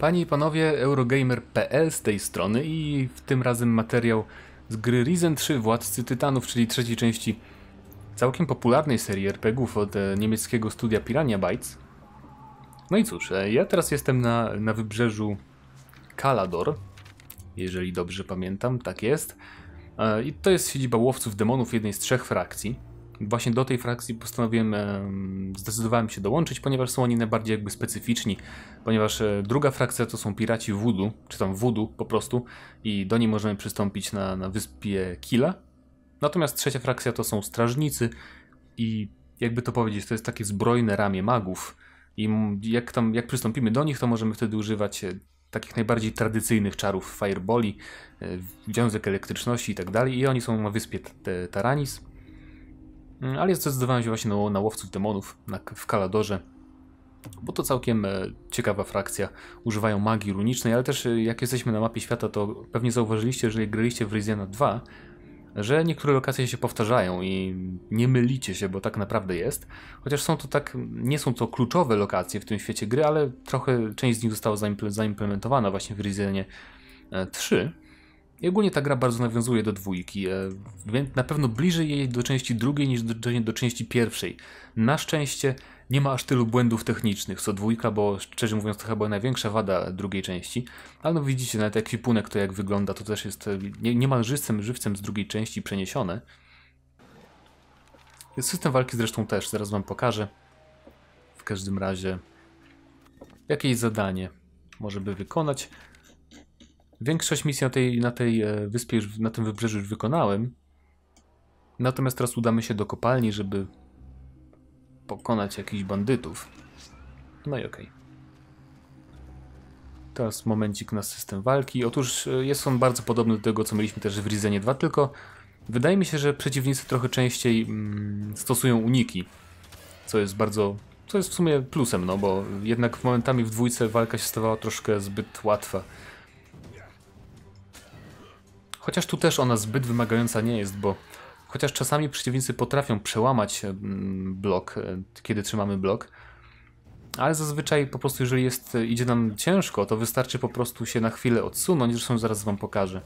Panie i panowie, Eurogamer.pl z tej strony i w tym razem materiał z gry Risen 3 Władcy Tytanów, czyli trzeciej części całkiem popularnej serii RPGów od e, niemieckiego studia Piranha Bytes. No i cóż, e, ja teraz jestem na, na wybrzeżu Kalador, jeżeli dobrze pamiętam, tak jest. E, I to jest siedziba łowców demonów jednej z trzech frakcji właśnie do tej frakcji postanowiłem, zdecydowałem się dołączyć, ponieważ są oni najbardziej jakby specyficzni, ponieważ e, druga frakcja to są piraci Voodoo, czy tam Voodoo po prostu i do niej możemy przystąpić na, na wyspie Kila. Natomiast trzecia frakcja to są strażnicy i jakby to powiedzieć, to jest takie zbrojne ramię magów i jak tam, jak przystąpimy do nich, to możemy wtedy używać e, takich najbardziej tradycyjnych czarów fireboli, e, wiązek elektryczności i tak dalej i oni są na wyspie Taranis Mm, ale zdecydowałem się właśnie na, na łowców demonów na, w Kaladorze, bo to całkiem e, ciekawa frakcja. Używają magii runicznej, ale też e, jak jesteśmy na mapie świata, to pewnie zauważyliście, jeżeli graliście w Ryziana 2, że niektóre lokacje się powtarzają i nie mylicie się, bo tak naprawdę jest. Chociaż są to tak, nie są to kluczowe lokacje w tym świecie gry, ale trochę część z nich została zaimplementowana właśnie w Ryzenie 3. I ogólnie ta gra bardzo nawiązuje do dwójki, e, więc na pewno bliżej jej do części drugiej niż do, do części pierwszej. Na szczęście nie ma aż tylu błędów technicznych co dwójka, bo szczerze mówiąc to chyba największa wada drugiej części. Ale no widzicie, nawet ekwipunek to jak wygląda, to też jest e, nie, niemal żywcem, żywcem z drugiej części przeniesione. System walki zresztą też, zaraz wam pokażę. W każdym razie jakieś zadanie może by wykonać. Większość misji na tej, na tej e, wyspie, już, na tym wybrzeżu już wykonałem. Natomiast teraz udamy się do kopalni, żeby pokonać jakichś bandytów. No i okej. Okay. Teraz momencik na system walki. Otóż e, jest on bardzo podobny do tego, co mieliśmy też w Rizenie 2, tylko wydaje mi się, że przeciwnicy trochę częściej mm, stosują uniki, co jest bardzo, co jest w sumie plusem, no bo jednak momentami w dwójce walka się stawała troszkę zbyt łatwa. Chociaż tu też ona zbyt wymagająca nie jest, bo chociaż czasami przeciwnicy potrafią przełamać blok, e, kiedy trzymamy blok, ale zazwyczaj po prostu jeżeli jest, e, idzie nam ciężko, to wystarczy po prostu się na chwilę odsunąć, zresztą zaraz wam pokażę.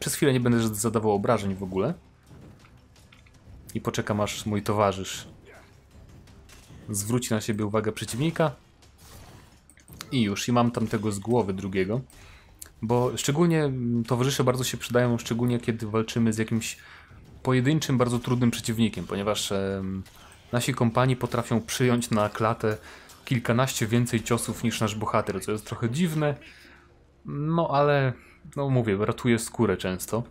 Przez chwilę nie będę zadawał obrażeń w ogóle. I poczekam aż mój towarzysz zwróci na siebie uwagę przeciwnika. I już, i mam tam tego z głowy drugiego. Bo szczególnie towarzysze bardzo się przydają, szczególnie kiedy walczymy z jakimś pojedynczym, bardzo trudnym przeciwnikiem, ponieważ e, nasi kompani potrafią przyjąć na klatę kilkanaście więcej ciosów niż nasz bohater, co jest trochę dziwne, no ale, no mówię, ratuje skórę często.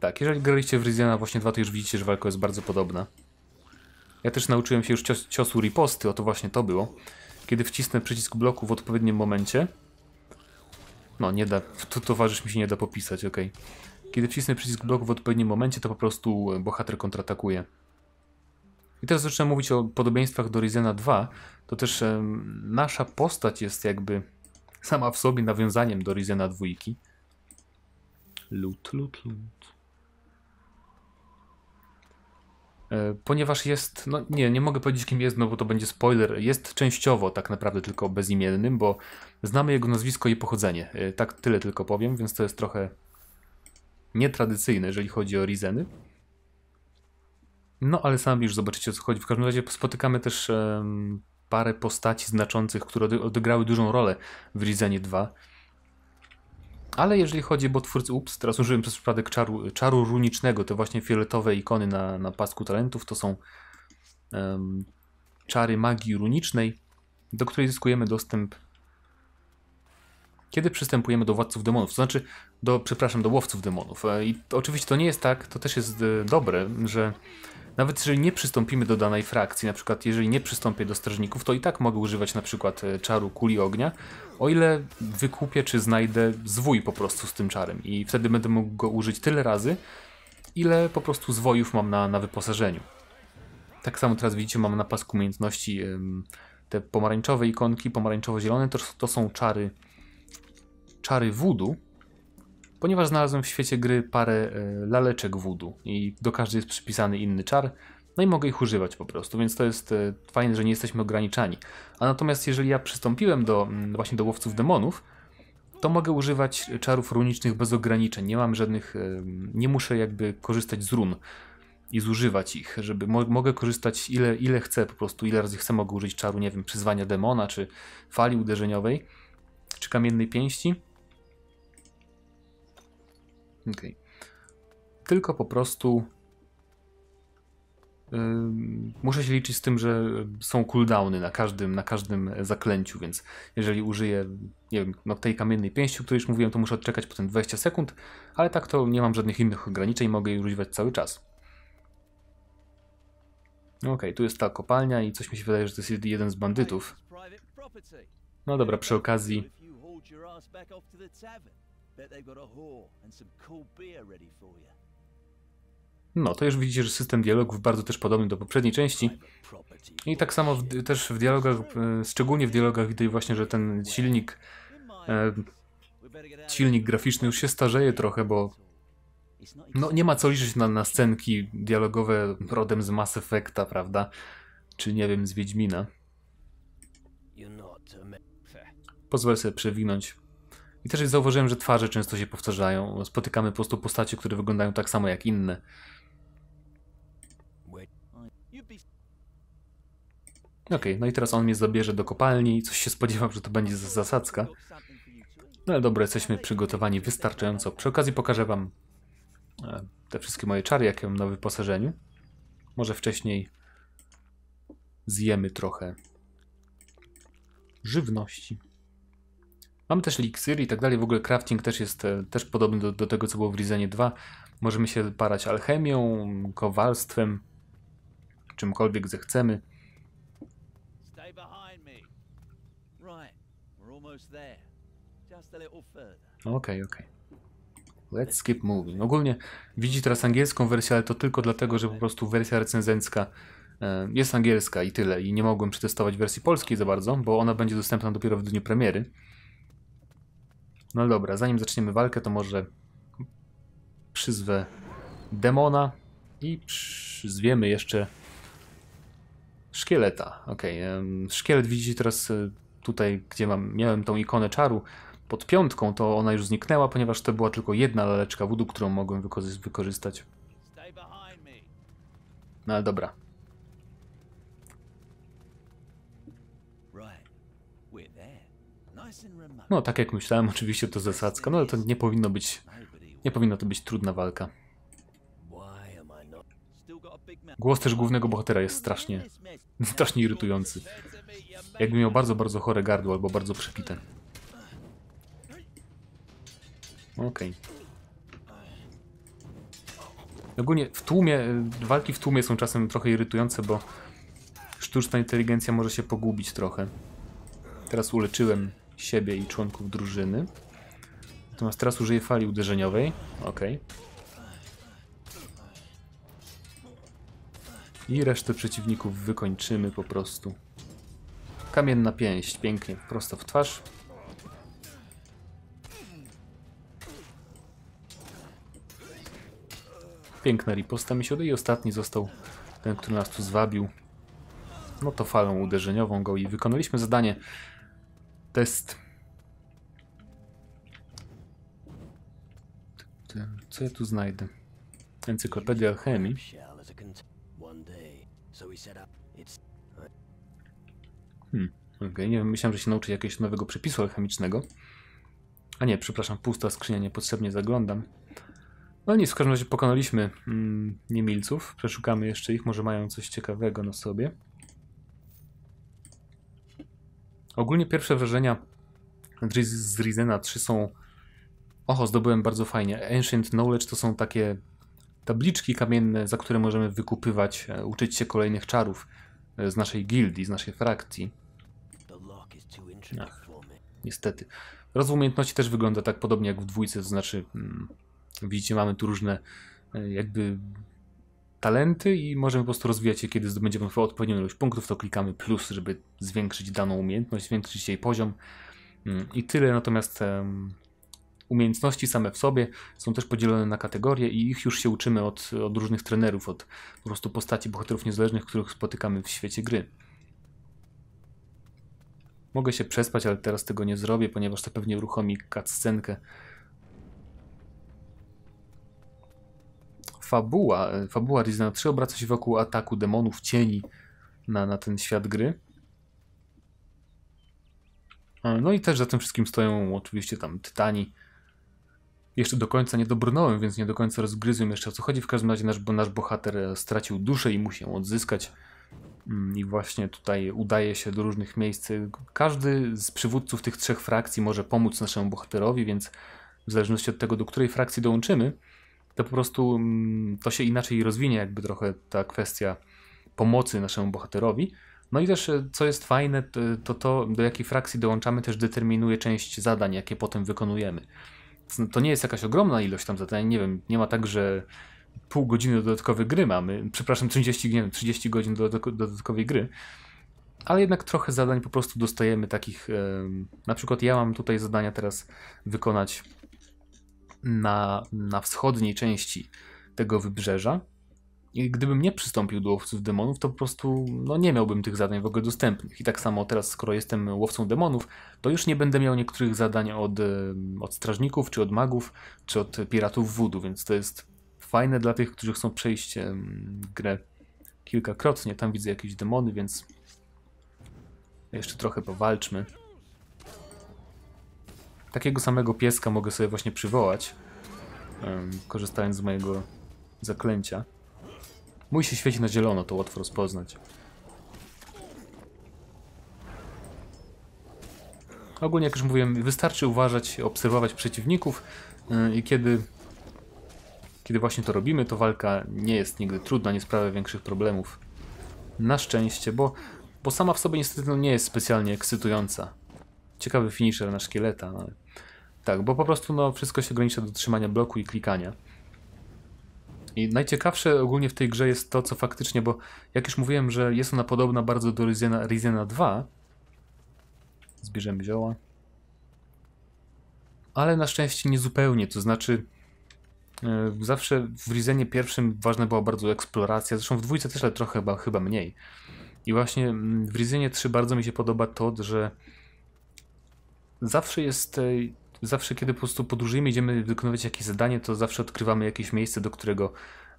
Tak, jeżeli graliście w Ryziana właśnie 2, to już widzicie, że walka jest bardzo podobna. Ja też nauczyłem się już cios, ciosu riposty, o to właśnie to było kiedy wcisnę przycisk bloku w odpowiednim momencie. No, nie da, tu towarzysz mi się nie da popisać, ok. Kiedy wcisnę przycisk bloku w odpowiednim momencie, to po prostu bohater kontratakuje. I teraz zaczynam mówić o podobieństwach do Rizena 2, to też nasza postać jest jakby sama w sobie nawiązaniem do Rizena 2. Lut, lut, lut. E, ponieważ jest, no nie, nie mogę powiedzieć kim jest, no bo to będzie spoiler, jest częściowo tak naprawdę tylko bezimiennym, bo znamy jego nazwisko i pochodzenie. E, tak tyle tylko powiem, więc to jest trochę nietradycyjne, jeżeli chodzi o Rizeny. No ale sami już zobaczycie o co chodzi. W każdym razie spotykamy też um, parę postaci znaczących, które odegrały dużą rolę w Rizenie 2. Ale jeżeli chodzi, bo twórcy, ups, teraz użyłem przez przypadek czaru, czaru runicznego, te właśnie fioletowe ikony na, na pasku talentów, to są um, czary magii runicznej, do której zyskujemy dostęp kiedy przystępujemy do władców demonów, to znaczy do, przepraszam, do łowców demonów. E, I to, oczywiście to nie jest tak, to też jest e, dobre, że nawet jeżeli nie przystąpimy do danej frakcji, na przykład jeżeli nie przystąpię do strażników, to i tak mogę używać na przykład e, czaru kuli ognia, o ile wykupię czy znajdę zwój po prostu z tym czarem i wtedy będę mógł go użyć tyle razy, ile po prostu zwojów mam na, na wyposażeniu. Tak samo teraz widzicie, mam na pasku umiejętności te pomarańczowe ikonki, pomarańczowo-zielone, to, to są czary czary voodoo, ponieważ znalazłem w świecie gry parę e, laleczek voodoo i do każdej jest przypisany inny czar. No i mogę ich używać po prostu, więc to jest e, fajne, że nie jesteśmy ograniczani. A natomiast jeżeli ja przystąpiłem do mm, właśnie do łowców demonów, to mogę używać czarów runicznych bez ograniczeń. Nie mam żadnych, e, nie muszę jakby korzystać z run i zużywać ich, żeby mo mogę korzystać ile, ile chcę, po prostu ile razy chcę mogę użyć czaru, nie wiem, przyzwania demona, czy fali uderzeniowej, czy kamiennej pięści. Ok. Tylko po prostu yy, muszę się liczyć z tym, że są cooldowny na każdym, na każdym zaklęciu, więc jeżeli użyję nie wiem, no tej kamiennej pięści, o której już mówiłem, to muszę odczekać potem 20 sekund, ale tak to nie mam żadnych innych ograniczeń, mogę jej używać cały czas. Okej, okay, tu jest ta kopalnia i coś mi się wydaje, że to jest jeden z bandytów. No dobra, przy okazji... No, to już widzicie, że system dialogów bardzo też podobny do poprzedniej części. I tak samo w, też w dialogach, szczególnie w dialogach widać właśnie, że ten silnik, e, silnik graficzny już się starzeje trochę, bo no nie ma co liczyć na, na scenki dialogowe rodem z Mass Effecta, prawda? Czy nie wiem, z Wiedźmina. Pozwolę sobie przewinąć. I też zauważyłem, że twarze często się powtarzają. Spotykamy po prostu postacie, które wyglądają tak samo jak inne. Okay, no i teraz on mnie zabierze do kopalni i coś się spodziewał, że to będzie zasadzka. No ale dobra, jesteśmy przygotowani wystarczająco. Przy okazji pokażę wam E, te wszystkie moje czary, jakie mam na wyposażeniu. Może wcześniej zjemy trochę żywności. Mamy też eliksiry i tak dalej. W ogóle crafting też jest e, też podobny do, do tego, co było w Rizenie 2. Możemy się parać alchemią, kowalstwem, czymkolwiek zechcemy. Okej, okej. Okay. Let's skip moving. Ogólnie widzi teraz angielską wersję, ale to tylko dlatego, że po prostu wersja recenzencka e, jest angielska i tyle. I nie mogłem przetestować wersji polskiej za bardzo, bo ona będzie dostępna dopiero w dniu premiery. No dobra, zanim zaczniemy walkę, to może przyzwę demona i przyzwiemy jeszcze szkieleta. Ok, szkielet widzicie teraz e, tutaj, gdzie mam, miałem tą ikonę czaru pod piątką, to ona już zniknęła, ponieważ to była tylko jedna laleczka wudu, którą mogłem wykorzystać. No ale dobra. No, tak jak myślałem, oczywiście to zasadzka, no ale to nie powinno być, nie powinno to być trudna walka. Głos też głównego bohatera jest strasznie, strasznie irytujący. Jakby miał bardzo, bardzo chore gardło albo bardzo przepite. Okej. Okay. Ogólnie w tłumie, walki w tłumie są czasem trochę irytujące, bo sztuczna inteligencja może się pogubić trochę. Teraz uleczyłem siebie i członków drużyny. Natomiast teraz użyję fali uderzeniowej. Ok. I resztę przeciwników wykończymy po prostu. Kamienna pięść, pięknie, prosto w twarz. Piękna riposta mi się uda i ostatni został ten, który nas tu zwabił. No to falą uderzeniową go i wykonaliśmy zadanie. Test. Co ja tu znajdę? Encyklopedia alchemii. Hmm, okay. nie wiem, myślałem, że się nauczy jakiegoś nowego przepisu alchemicznego. A nie, przepraszam, pusta skrzynia, niepotrzebnie zaglądam. No nic, w każdym razie pokonaliśmy mm, niemilców. Przeszukamy jeszcze ich, może mają coś ciekawego na sobie. Ogólnie pierwsze wrażenia z Rizena 3 są... Oho, zdobyłem bardzo fajnie. Ancient Knowledge to są takie tabliczki kamienne, za które możemy wykupywać, e, uczyć się kolejnych czarów e, z naszej gildii, z naszej frakcji. Ach, niestety. Rozwój umiejętności też wygląda tak podobnie jak w dwójce, to znaczy... Mm, Widzicie, mamy tu różne e, jakby talenty i możemy po prostu rozwijać je, kiedy zdobędziemy odpowiednią ilość punktów, to klikamy plus, żeby zwiększyć daną umiejętność, zwiększyć jej poziom mm, i tyle. Natomiast umiejętności same w sobie są też podzielone na kategorie i ich już się uczymy od, od różnych trenerów, od po prostu postaci bohaterów niezależnych, których spotykamy w świecie gry. Mogę się przespać, ale teraz tego nie zrobię, ponieważ to pewnie uruchomi cutscenkę. Fabuła, fabuła Rizena 3 obraca się wokół ataku demonów cieni na, na ten świat gry. No i też za tym wszystkim stoją oczywiście tam tytani. Jeszcze do końca nie dobrnąłem, więc nie do końca rozgryzłem jeszcze o co chodzi. W każdym razie nasz, nasz bohater stracił duszę i musi ją odzyskać. Mm, I właśnie tutaj udaje się do różnych miejsc. Każdy z przywódców tych trzech frakcji może pomóc naszemu bohaterowi, więc w zależności od tego, do której frakcji dołączymy, to po prostu mm, to się inaczej rozwinie, jakby trochę ta kwestia pomocy naszemu bohaterowi. No i też, e, co jest fajne, to to, do jakiej frakcji dołączamy, też determinuje część zadań, jakie potem wykonujemy. To nie jest jakaś ogromna ilość tam zadań, nie wiem, nie ma tak, że pół godziny dodatkowej gry mamy, przepraszam, 30, nie wiem, 30 godzin dodatkowej gry, ale jednak trochę zadań po prostu dostajemy takich, na przykład ja mam tutaj zadania teraz wykonać na, na wschodniej części tego wybrzeża, i gdybym nie przystąpił do łowców demonów, to po prostu no, nie miałbym tych zadań w ogóle dostępnych. I tak samo teraz, skoro jestem łowcą demonów, to już nie będę miał niektórych zadań od, od strażników, czy od magów, czy od piratów wodu, więc to jest fajne dla tych, którzy chcą przejść grę kilkakrotnie. Tam widzę jakieś demony, więc jeszcze trochę powalczmy. Takiego samego pieska mogę sobie właśnie przywołać, korzystając z mojego zaklęcia. Mój się świeci na zielono, to łatwo rozpoznać. Ogólnie, jak już mówiłem, wystarczy uważać, obserwować przeciwników yy, i kiedy, kiedy właśnie to robimy, to walka nie jest nigdy trudna, nie sprawia większych problemów. Na szczęście, bo, bo sama w sobie niestety no, nie jest specjalnie ekscytująca. Ciekawy finisher na szkieleta, no. Tak, bo po prostu no, wszystko się ogranicza do trzymania bloku i klikania. I najciekawsze ogólnie w tej grze jest to, co faktycznie, bo jak już mówiłem, że jest ona podobna bardzo do Rizena, Rizena 2. Zbierzemy zioła. Ale na szczęście nie zupełnie, to znaczy yy, zawsze w Rizenie pierwszym ważna była bardzo eksploracja, zresztą w dwójce też, ale trochę chyba, chyba mniej. I właśnie mm, w Rizenie 3 bardzo mi się podoba to, że zawsze jest e, zawsze, kiedy po prostu podróżujemy, idziemy wykonywać jakieś zadanie, to zawsze odkrywamy jakieś miejsce, do którego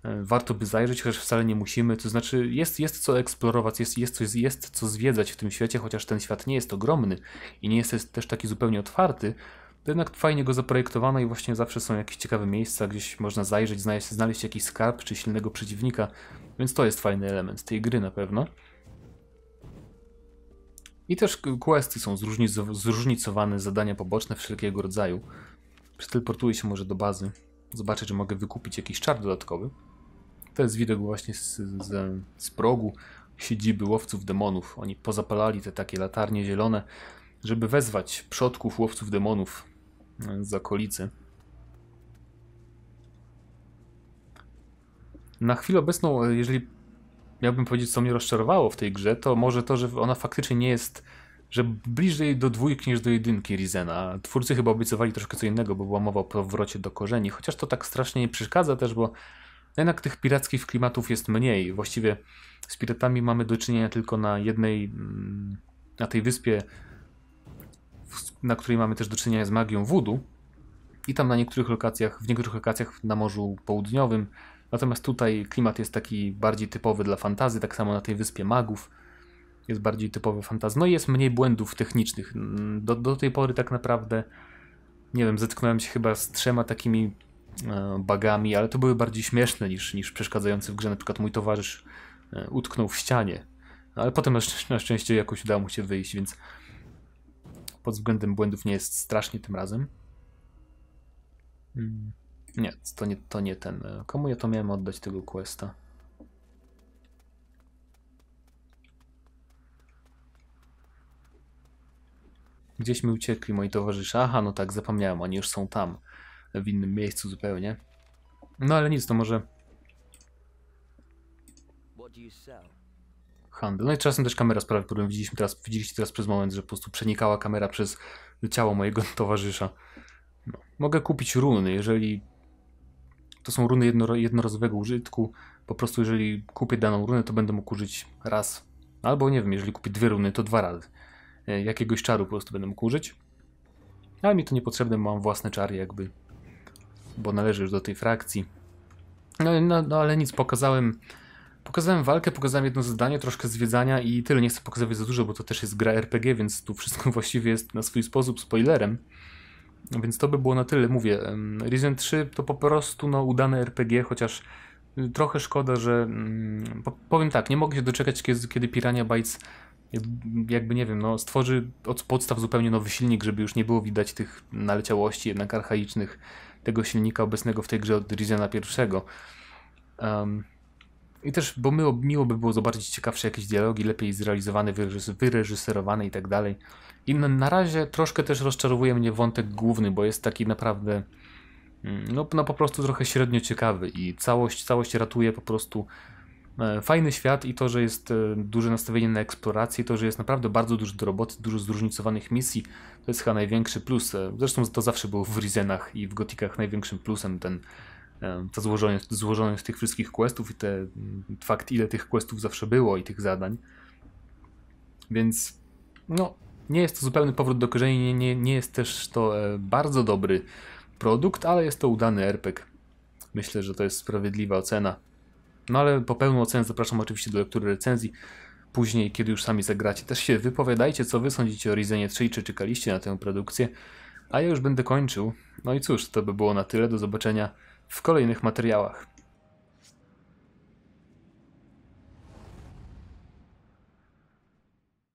e, warto by zajrzeć, chociaż wcale nie musimy. To znaczy, jest, jest co eksplorować, jest, jest, co, jest co zwiedzać w tym świecie, chociaż ten świat nie jest ogromny i nie jest też taki zupełnie otwarty. To jednak fajnie go zaprojektowano i właśnie zawsze są jakieś ciekawe miejsca, gdzieś można zajrzeć, znaleźć, znaleźć jakiś skarb czy silnego przeciwnika, więc to jest fajny element tej gry na pewno. I też questy są zróżnicowane, zadania poboczne wszelkiego rodzaju. Przeteleportuję się może do bazy, zobaczę, czy mogę wykupić jakiś czar dodatkowy. To jest widok właśnie z, z, z progu siedziby łowców demonów. Oni pozapalali te takie latarnie zielone, żeby wezwać przodków łowców demonów e, z okolicy. Na chwilę obecną, e, jeżeli miałbym powiedzieć, co mnie rozczarowało w tej grze, to może to, że ona faktycznie nie jest, że bliżej do dwójki niż do jedynki Rizena. Twórcy chyba obiecywali troszkę co innego, bo była mowa o powrocie do korzeni, chociaż to tak strasznie nie przeszkadza też, bo jednak tych pirackich klimatów jest mniej. Właściwie z piratami mamy do czynienia tylko na jednej, mm, na tej wyspie, na której mamy też do czynienia z magią voodoo i tam na niektórych lokacjach, w niektórych lokacjach na Morzu Południowym Natomiast tutaj klimat jest taki bardziej typowy dla fantazy, tak samo na tej wyspie magów jest bardziej typowy fantazy. No i jest mniej błędów technicznych. Do, do tej pory tak naprawdę, nie wiem, zetknąłem się chyba z trzema takimi e, bugami, ale to były bardziej śmieszne niż, niż przeszkadzające w grze. Na przykład mój towarzysz e, utknął w ścianie, ale potem na szczęście jakoś udało mu się wyjść, więc pod względem błędów nie jest strasznie tym razem. Hmm. Nie, to nie, to nie ten. Komu ja to miałem oddać tego questa? Gdzieś mi uciekli moi towarzysze. Aha, no tak, zapomniałem, oni już są tam. W innym miejscu zupełnie. No ale nic, to może... Handel. No i czasem też kamera sprawy, którą widzieliśmy teraz, widzieliście teraz przez moment, że po prostu przenikała kamera przez ciało mojego towarzysza. No. Mogę kupić runy, jeżeli to są runy jedno, jednorazowego użytku. Po prostu jeżeli kupię daną runę, to będę mógł użyć raz. Albo nie wiem, jeżeli kupię dwie runy, to dwa razy. E, jakiegoś czaru po prostu będę mógł użyć. Ale mi to niepotrzebne, mam własne czary jakby. Bo należy już do tej frakcji. No, no, no ale nic, pokazałem Pokazałem walkę, pokazałem jedno zadanie, troszkę zwiedzania i tyle. Nie chcę pokazywać za dużo, bo to też jest gra RPG, więc tu wszystko właściwie jest na swój sposób spoilerem. Więc to by było na tyle. Mówię, Risen 3 to po prostu no, udane RPG, chociaż y, trochę szkoda, że mm, powiem tak, nie mogę się doczekać, kiedy, Pirania Bytes jakby nie wiem, no, stworzy od podstaw zupełnie nowy silnik, żeby już nie było widać tych naleciałości jednak archaicznych tego silnika obecnego w tej grze od Risena pierwszego. Um, i też, bo miło, miło by było zobaczyć ciekawsze jakieś dialogi, lepiej zrealizowane, wyreżyserowane i tak dalej. I na, razie troszkę też rozczarowuje mnie wątek główny, bo jest taki naprawdę mm, no, no po prostu trochę średnio ciekawy i całość, całość ratuje po prostu e, fajny świat i to, że jest e, duże nastawienie na eksplorację, to, że jest naprawdę bardzo dużo do roboty, dużo zróżnicowanych misji, to jest chyba największy plus. E, zresztą to zawsze było w Rizenach i w Gotikach największym plusem ten to złożenie, złożone z tych wszystkich questów i te, fakt ile tych questów zawsze było i tych zadań. Więc no, nie jest to zupełny powrót do korzeni, nie, nie, nie jest też to e, bardzo dobry produkt, ale jest to udany RPG. Myślę, że to jest sprawiedliwa ocena. No ale po pełną ocenę zapraszam oczywiście do lektury recenzji. Później, kiedy już sami zagracie, też się wypowiadajcie, co wy sądzicie o Rizenie 3 czy czekaliście na tę produkcję. A ja już będę kończył. No i cóż, to by było na tyle. Do zobaczenia w kolejnych materiałach.